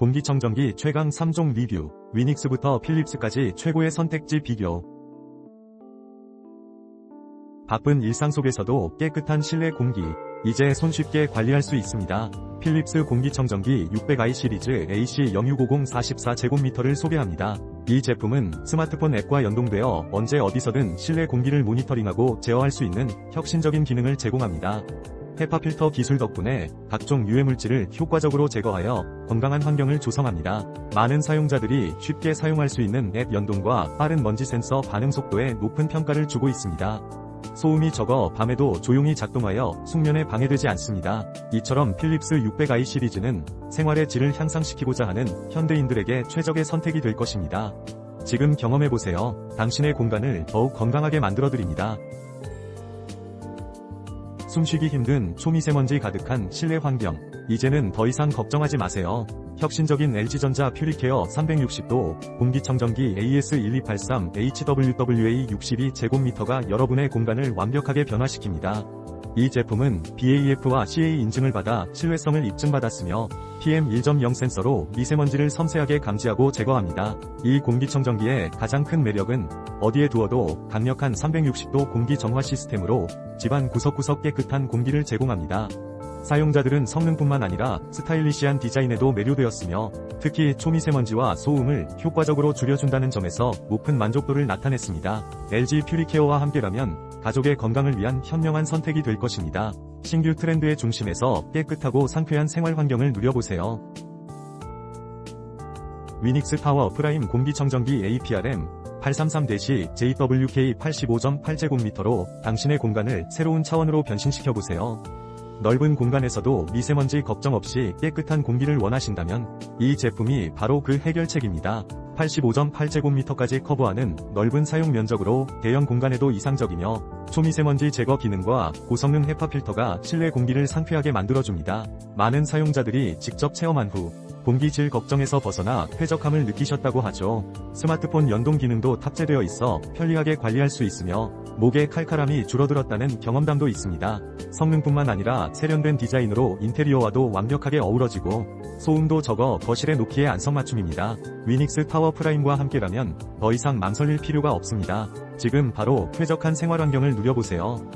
공기청정기 최강 3종 리뷰, 위닉스부터 필립스까지 최고의 선택지 비교. 바쁜 일상 속에서도 깨끗한 실내 공기, 이제 손쉽게 관리할 수 있습니다. 필립스 공기청정기 600i 시리즈 AC0650 44제곱미터를 소개합니다. 이 제품은 스마트폰 앱과 연동되어 언제 어디서든 실내 공기를 모니터링하고 제어할 수 있는 혁신적인 기능을 제공합니다. 헤파 필터 기술 덕분에 각종 유해물질을 효과적으로 제거하여 건강한 환경을 조성합니다. 많은 사용자들이 쉽게 사용할 수 있는 앱 연동과 빠른 먼지 센서 반응 속도에 높은 평가를 주고 있습니다. 소음이 적어 밤에도 조용히 작동하여 숙면에 방해되지 않습니다. 이처럼 필립스 600i 시리즈는 생활의 질을 향상시키고자 하는 현대인들에게 최적의 선택이 될 것입니다. 지금 경험해보세요. 당신의 공간을 더욱 건강하게 만들어드립니다. 숨쉬기 힘든 초미세먼지 가득한 실내 환경. 이제는 더 이상 걱정하지 마세요. 혁신적인 LG전자 퓨리케어 360도 공기청정기 AS1283 HWWA 62제곱미터가 여러분의 공간을 완벽하게 변화시킵니다. 이 제품은 BAF와 CA 인증을 받아 신뢰성을 입증받았으며 PM 1.0 센서로 미세먼지를 섬세하게 감지하고 제거합니다. 이 공기청정기의 가장 큰 매력은 어디에 두어도 강력한 360도 공기 정화 시스템으로 집안 구석구석 깨끗한 공기를 제공합니다. 사용자들은 성능뿐만 아니라 스타일리시한 디자인에도 매료되었으며 특히 초미세먼지와 소음을 효과적으로 줄여준다는 점에서 높은 만족도를 나타냈습니다. LG 퓨리케어와 함께라면 가족의 건강을 위한 현명한 선택이 될 것입니다. 신규 트렌드의 중심에서 깨끗하고 상쾌한 생활 환경을 누려보세요. 위닉스 타워 프라임 공기청정기 APRM 833-JWK 85.8제곱미터로 당신의 공간을 새로운 차원으로 변신시켜보세요. 넓은 공간에서도 미세먼지 걱정 없이 깨끗한 공기를 원하신다면 이 제품이 바로 그 해결책입니다. 85.8제곱미터까지 커버하는 넓은 사용 면적으로 대형 공간에도 이상적이며 초미세먼지 제거 기능과 고성능 헤파 필터가 실내 공기를 상쾌하게 만들어줍니다. 많은 사용자들이 직접 체험한 후 공기질 걱정에서 벗어나 쾌적함을 느끼셨다고 하죠. 스마트폰 연동 기능도 탑재되어 있어 편리하게 관리할 수 있으며 목의 칼칼함이 줄어들었다는 경험담도 있습니다. 성능뿐만 아니라 세련된 디자인으로 인테리어와도 완벽하게 어우러지고 소음도 적어 거실에 놓기에 안성맞춤입니다. 위닉스 타워 프라임과 함께라면 더 이상 망설일 필요가 없습니다. 지금 바로 쾌적한 생활 환경을 누려보세요.